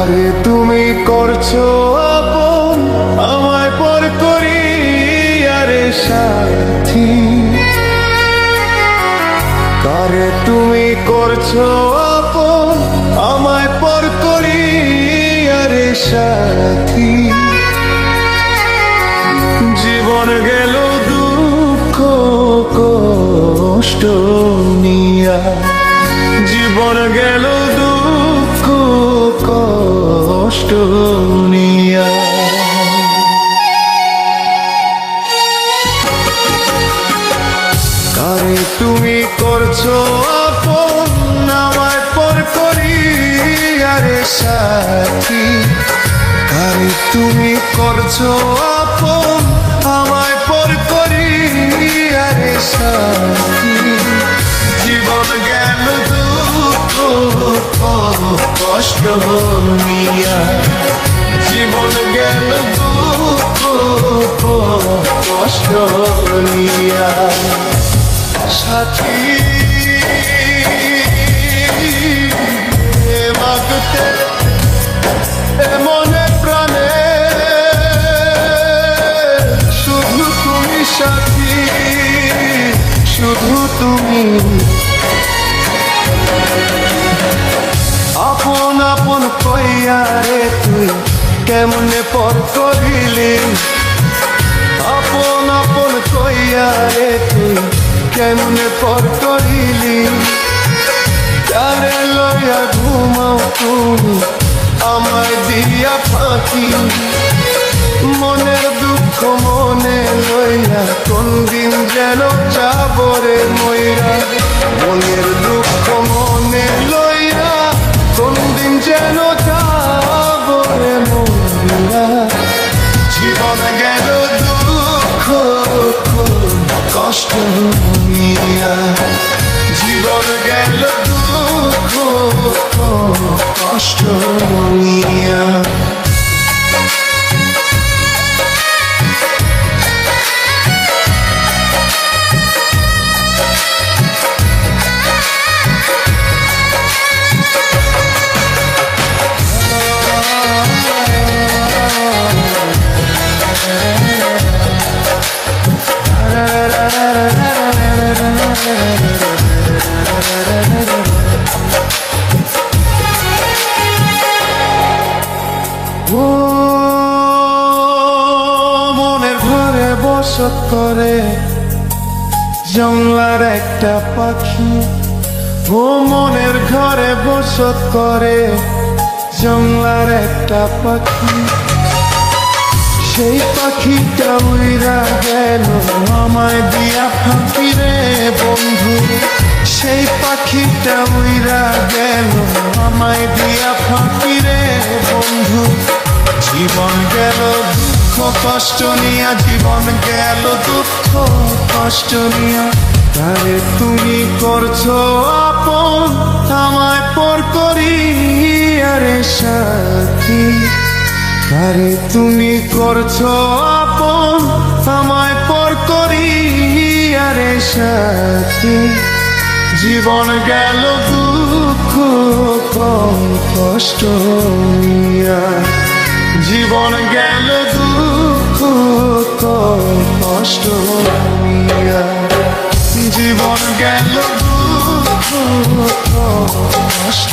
আরে তুমি করছ আপন, আমায় পর করি, আরে সাথী। কারে তুমি করছ আপন, আমায় পর করি, আরে সাথী। জীবন গেল দুঃখ, কষ্ট নিয়া। জীবন গেল কষ্ট নিয়া। কারে তুমি করছ আপন আমায় পর করি আরে সাথী কারে তুমি করছ কষ্ট নিয়া জীবন গেল কষ্ট নিয়া সাথী মাগতে মনে প্রাণে শুধু তুমি সাথী, শুধু তুমি আপন আপন কইয়া রে তুই? কেমনে পর করিলি? আপন আপন কইয়া রে তুই, কেমনে পর করিলি? তারে লইয়া ঘুমাও তুমি? আমায় দিয়া ফাঁকি। মনের দুঃখ মনে লইয়া কোন দিন যেন যাবরে ময়রা জীবন গেল দুঃখ কষ্ট জীবন গেল দুঃখ কষ্ট ও ঘরে বসত করে জংলার একটা পাখি। ও মনের ঘরে বসত করে জংলার একটা পাখি। সেই পাখিটা উইরা গেল, আমায় দিয়া ফাঁকি রে বন্ধু। সেই পাখিটা উইরা গেল, আমায় দিয়া জীবন গেল, দুঃখ, কষ্ট নিয়া, জীবন গেল, দুঃখ, কষ্ট নিয়া। তুমি করছ আপন, আমায় পর করি, আরে সাথী। আরে তুমি করছ আপন, আমায় পর করি, আরে সাথী। জীবন গেল, দুঃখ, কম, কষ্ট নিয়া। জীবন গেল দুঃখ তো কষ্ট জীবন গেল দুঃখ কষ্ট